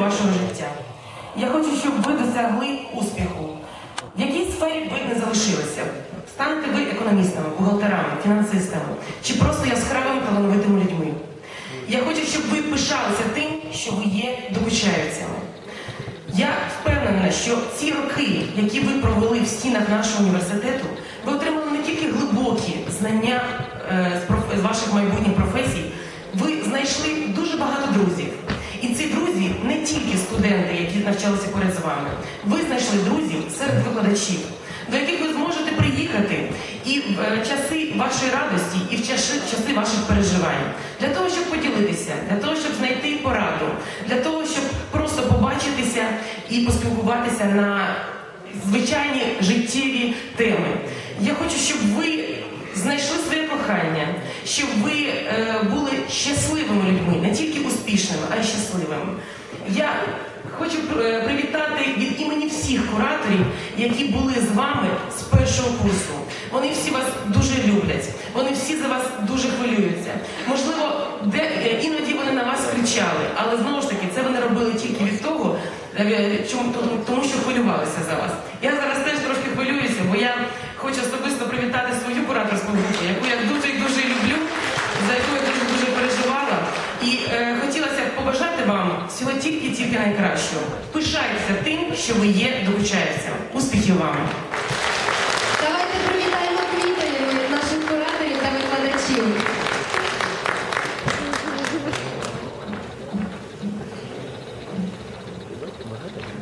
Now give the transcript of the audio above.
вашого життя. Я хочу, щоб ви досягли успіху. В якій сфері ви не залишилися? Станете ви економістами, бухгалтерами, фінансистами чи просто яскравими талановитими людьми? Я хочу, щоб ви пишалися тим, що ви є докучаєвцями. Я впевнена, що ці роки, які ви провели в стінах нашого університету, ви отримали не тільки глибокі знання е, з ваших майбутніх професій, ви знайшли дуже багато друзів. Друзі не тільки студенти, які навчалися поряд з вами. Ви знайшли друзів серед викладачів, до яких ви зможете приїхати і в е, часи вашої радості, і в часи, часи ваших переживань, для того, щоб поділитися, для того, щоб знайти пораду, для того, щоб просто побачитися і поспілкуватися на звичайні життєві теми. Я хочу, щоб ви знайшли своє кохання, щоб ви е, були щасливими людьми, не тільки успішними, а й щасливими. Я хочу е, привітати від імені всіх кураторів, які були з вами з першого курсу. Вони всі вас дуже люблять, вони всі за вас дуже хвилюються. Можливо, де е, іноді вони на вас кричали, але знову ж таки це вони робили тільки від того, е, тому що хвилювалися за вас. побажати вам всього тільки тільки найкращого. Пишайтеся тим, що ви є, долучаєтеся. Успіхів вам! Давайте привітаємо квітами наших кураторів та викладачів. Thank.